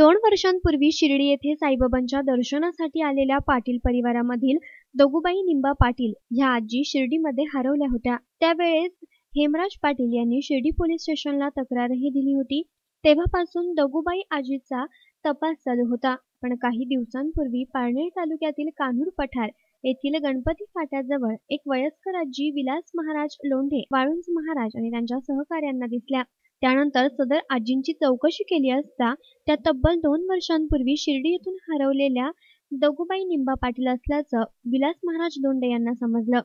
दोन वर्षांपूर्वी शिर्डी येथे साईबाबांच्या दर्शनासाठी आलेल्या पाटील परिवारामधील दगुबाई निंबा पाटील ह्या आजी शिर्डीमध्ये हरवल्या होत्या. त्यावेळेस हेमराज पाटील यांनी शिर्डी पोलीस स्टेशनला तक्रारही दिली होती. तेव्हापासून दगुबाई आजीचा तपास चालू होता. पण काही दिवसांपूर्वी पारनेर तालुक्यातील कान्हूर पठार येथील गणपती फाट्याजवळ एक वयस्कर आजी विलास महाराज लोंढे वाळुंज महाराज आणि त्यांच्या सहकाऱ्यांना दिसल्या. त्यानंतर सदर आजींची चौकशी केली असता त्या तब्बल दोन वर्षांपूर्वी शिर्डी येथून हरवलेल्या दगुबाई निंबा पाटील असल्याचं विलास महाराज दोंडे यांना समजलं.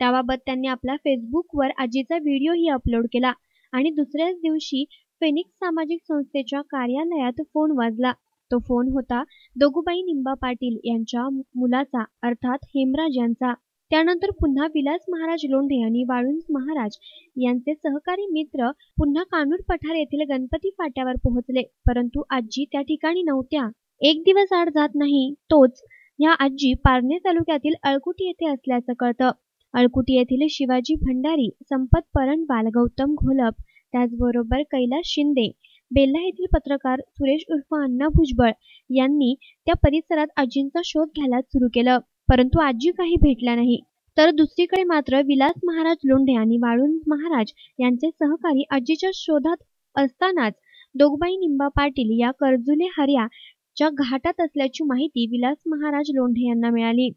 त्याबाबत त्यांनी आपल्या फेसबुकवर आजीचा व्हिडिओही अपलोड केला आणि दुसऱ्याच दिवशी फेनिक्स सामाजिक संस्थेच्या कार्यालयात फोन वाजला. तो फोन होता दगुबाई निंबा पाटील यांच्या मुलाचा अर्थात हेमराज यांचा. त्यानंतर पुन्हा विलास महाराज लोंढे आणि वाळुंज महाराज यांचे सहकारी मित्र पुन्हा कानूर पठार येथील गणपती फाट्यावर पोहोचले. परंतु आजी त्या ठिकाणी नव्हत्या. एक दिवस आड जात नाही तोच या आजी पारणे तालुक्यातील अळकुटी येथे असल्याचं कळतं. अळकुटी येथील शिवाजी भंडारी संपत परणवाल गौतम घोलप त्याचबरोबर कैलास शिंदे बेल्ला येथील पत्रकार सुरेश उर्फ अण्णा भुजबळ यांनी त्या परिसरात आजींचा शोध घ्यायला सुरू केलं. परंतु आजी काही भेटल्या नाही. तर दुसरीकडे मात्र विलास महाराज लोंढे आणि वाळून महाराज यांचे सहकारी आजीच्या शोधात असतानाच दोगबाई निंबा पाटील या कर्जुले हर्याच्या घाटात असल्याची माहिती विलास महाराज लोंढे यांना मिळाली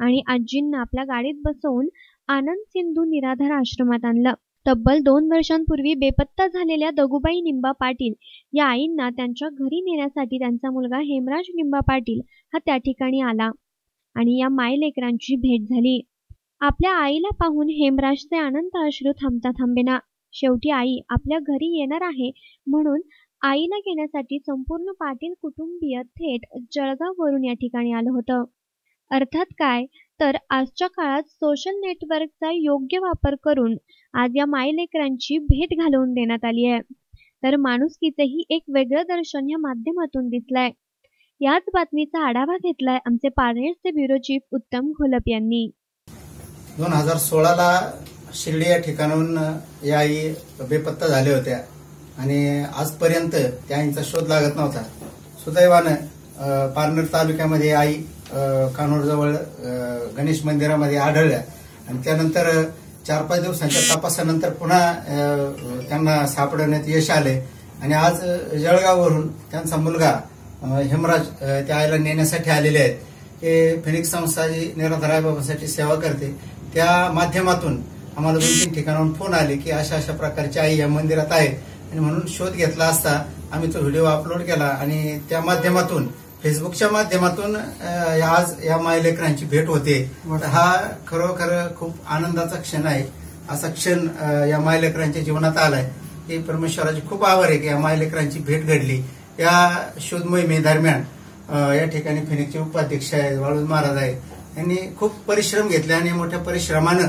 आणि आजींना आपल्या गाडीत बसवून आनंद सिंधू निराधार आश्रमात आणलं. तब्बल दोन वर्षांपूर्वी बेपत्ता झालेल्या दगुबाई निंबा पाटील या आईंना त्यांच्या घरी नेण्यासाठी त्यांचा मुलगा हेमराज निंबा पाटील हा त्या ठिकाणी आला. आणि या मायलेकरांची भेट झाली. आपल्या आईला पाहून हेमराजचे अनंत अश्रू थांबता थांबेना. शेवटी आई आपल्या घरी येणार आहे म्हणून आईला घेण्यासाठी संपूर्ण पाटील कुटुंबीय थेट जळगाववरून या ठिकाणी आलं होतं. अर्थात काय? तर आजच्या काळात सोशल नेटवर्कचा योग्य वापर करून आज या मायलेकरांची भेट घालवून देण्यात आली आहे. तर माणुसकीचेही एक वेगळं दर्शन या माध्यमातून दिसलंय. याच बातमीचा आढावा घेतलाय आमचे पारनेरचे ब्युरो चीफ उत्तम घोलप यांनी. दोन हजार सोळाला शिर्डी या ठिकाणाहून या आई बेपत्ता झाल्या होत्या. आणि आजपर्यंत त्या आईचा शोध लागत नव्हता. सुदैवानं पारनेर तालुक्यामध्ये आई कानोडजवळ गणेश मंदिरामध्ये आढळल्या. आणि त्यानंतर चार पाच दिवसांच्या तपासानंतर पुन्हा त्यांना सापडवण्यात यश आले. आणि आज जळगाववरून त्यांचा मुलगा हेमराज त्या आईला नेण्यासाठी आलेले आहेत. हे फिनिक्स संस्था जी निराधाराय बाबासाठी सेवा करते त्या माध्यमातून आम्हाला दोन तीन ठिकाणाहून फोन आले की अशा अशा प्रकारची आई या मंदिरात आहे. आणि म्हणून शोध घेतला असता आम्ही तो व्हिडिओ अपलोड केला आणि त्या माध्यमातून फेसबुकच्या माध्यमातून आज या मायलेकरांची भेट होते. हा खरोखर खूप आनंदाचा क्षण आहे. असा क्षण या मायलेकरांच्या जीवनात आलाय. की परमेश्वराचे खूप आभार आहे की या मायलेकरांची भेट घडली. या शोध मोहिमेदरम्यान या ठिकाणी फिनिकचे उपाध्यक्ष आहेत वाळूज महाराज आहेत. यांनी खूप परिश्रम घेतले आणि मोठ्या परिश्रमानं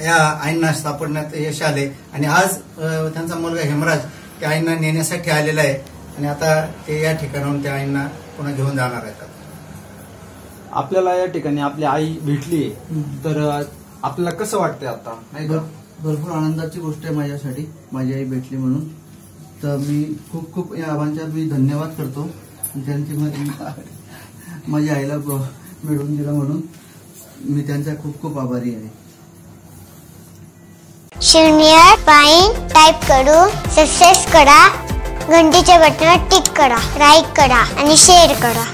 या आईंना सापडण्यात यश आले. आणि आज त्यांचा मुलगा हेमराज त्या आईंना नेण्यासाठी आलेला आहे. आणि आता ते या ठिकाणाहून त्या आईंना पुन्हा घेऊन जाणार आहेत. आपल्याला या ठिकाणी आपली आई भेटली तर आपल्याला कसं वाटतंय आता? नाही का? भरपूर आनंदाची गोष्ट आहे माझ्यासाठी. माझी आई भेटली म्हणून. तर मी खूप खूप या आबांच्या मी धन्यवाद करतो. त्यांची माझ्या आईला मिळवून दिलं म्हणून. मी त्यांचा खूप खूप आभारी आहे. शून्य पाईन टाईप करू सक्सेस करा घंटीच्या बटनावर टिक करा लाईक करा आणि शेअर करा.